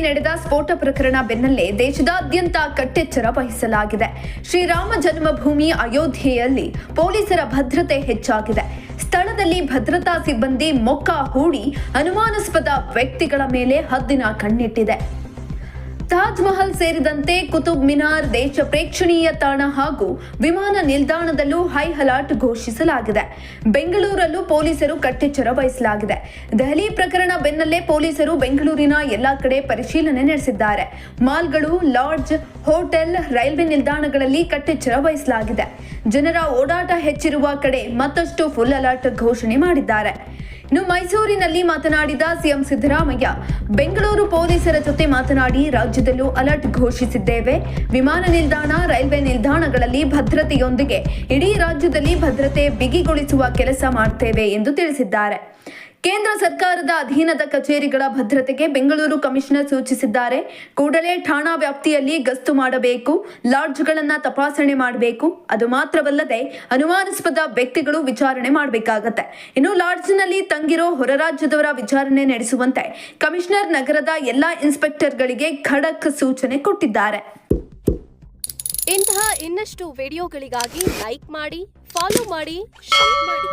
ನಡೆದ ಸ್ಫೋಟ ಪ್ರಕರಣ ಬೆನ್ನಲ್ಲೇ ದೇಶದಾದ್ಯಂತ ಕಟ್ಟೆಚ್ಚರ ವಹಿಸಲಾಗಿದೆ. ಶ್ರೀರಾಮ ಜನ್ಮಭೂಮಿ ಅಯೋಧ್ಯೆಯಲ್ಲಿ ಪೊಲೀಸರ ಭದ್ರತೆ ಹೆಚ್ಚಾಗಿದೆ. ಸ್ಥಳದಲ್ಲಿ ಭದ್ರತಾ ಸಿಬ್ಬಂದಿ ಮೊಕ್ಕ ಹೂಡಿ ಅನುಮಾನಾಸ್ಪದ ವ್ಯಕ್ತಿಗಳ ಮೇಲೆ ಹದ್ದಿನ ಕಣ್ಣಿಟ್ಟಿದೆ. ತಾಜ್ ಮಹಲ್ ಸೇರಿದಂತೆ ಕುತುಬ್ ಮಿನಾರ್ ದೇಶ ಪ್ರೇಕ್ಷಣೀಯ ತಾಣ ಹಾಗೂ ವಿಮಾನ ನಿಲ್ದಾಣದಲ್ಲೂ ಹೈ ಅಲರ್ಟ್ ಘೋಷಿಸಲಾಗಿದೆ. ಬೆಂಗಳೂರಲ್ಲೂ ಪೊಲೀಸರು ಕಟ್ಟೆಚ್ಚರ ವಹಿಸಲಾಗಿದೆ. ದೆಹಲಿ ಪ್ರಕರಣ ಬೆನ್ನಲ್ಲೇ ಪೊಲೀಸರು ಬೆಂಗಳೂರಿನ ಎಲ್ಲಾ ಕಡೆ ಪರಿಶೀಲನೆ ನಡೆಸಿದ್ದಾರೆ. ಮಾಲ್ಗಳು, ಲಾಡ್ಜ್, ಹೋಟೆಲ್, ರೈಲ್ವೆ ನಿಲ್ದಾಣಗಳಲ್ಲಿ ಕಟ್ಟೆಚ್ಚರ ವಹಿಸಲಾಗಿದೆ. ಜನರ ಓಡಾಟ ಹೆಚ್ಚಿರುವ ಕಡೆ ಮತ್ತಷ್ಟು ಫುಲ್ ಅಲರ್ಟ್ ಘೋಷಣೆ ಮಾಡಿದ್ದಾರೆ. ಇನ್ನು ಮೈಸೂರಿನಲ್ಲಿ ಮಾತನಾಡಿದ ಸಿಎಂ ಸಿದ್ದರಾಮಯ್ಯ, ಬೆಂಗಳೂರು ಪೊಲೀಸರ ಜೊತೆ ಮಾತನಾಡಿ ರಾಜ್ಯದಲ್ಲೂ ಅಲರ್ಟ್ ಘೋಷಿಸಿದ್ದೇವೆ. ವಿಮಾನ ನಿಲ್ದಾಣ, ರೈಲ್ವೆ ನಿಲ್ದಾಣಗಳಲ್ಲಿ ಭದ್ರತೆಯೊಂದಿಗೆ ಇಡೀ ರಾಜ್ಯದಲ್ಲಿ ಭದ್ರತೆ ಬಿಗಿಗೊಳಿಸುವ ಕೆಲಸ ಮಾಡ್ತೇವೆ ಎಂದು ತಿಳಿಸಿದ್ದಾರೆ. ಕೇಂದ್ರ ಸರ್ಕಾರದ ಅಧೀನದ ಕಚೇರಿಗಳ ಭದ್ರತೆಗೆ ಬೆಂಗಳೂರು ಕಮಿಷನರ್ ಸೂಚಿಸಿದ್ದಾರೆ. ಕೂಡಲೇ ಠಾಣಾ ವ್ಯಾಪ್ತಿಯಲ್ಲಿ ಗಸ್ತು ಮಾಡಬೇಕು, ಲಾಡ್ಜ್ಗಳನ್ನ ತಪಾಸಣೆ ಮಾಡಬೇಕು. ಅದು ಮಾತ್ರವಲ್ಲದೆ ಅನುಮಾನಾಸ್ಪದ ವ್ಯಕ್ತಿಗಳು ವಿಚಾರಣೆ ಮಾಡಬೇಕಾಗತ್ತೆ. ಇನ್ನು ಲಾಡ್ಜ್ನಲ್ಲಿ ತಂಗಿರೋ ಹೊರ ರಾಜ್ಯದವರ ವಿಚಾರಣೆ ನಡೆಸುವಂತೆ ಕಮಿಷನರ್ ನಗರದ ಎಲ್ಲಾ ಇನ್ಸ್ಪೆಕ್ಟರ್ಗಳಿಗೆ ಖಡಕ್ ಸೂಚನೆ ಕೊಟ್ಟಿದ್ದಾರೆ. ಇಂತಹ ಇನ್ನಷ್ಟು ವಿಡಿಯೋಗಳಿಗಾಗಿ ಲೈಕ್ ಮಾಡಿ, ಫಾಲೋ ಮಾಡಿ, ಶೇರ್ ಮಾಡಿ.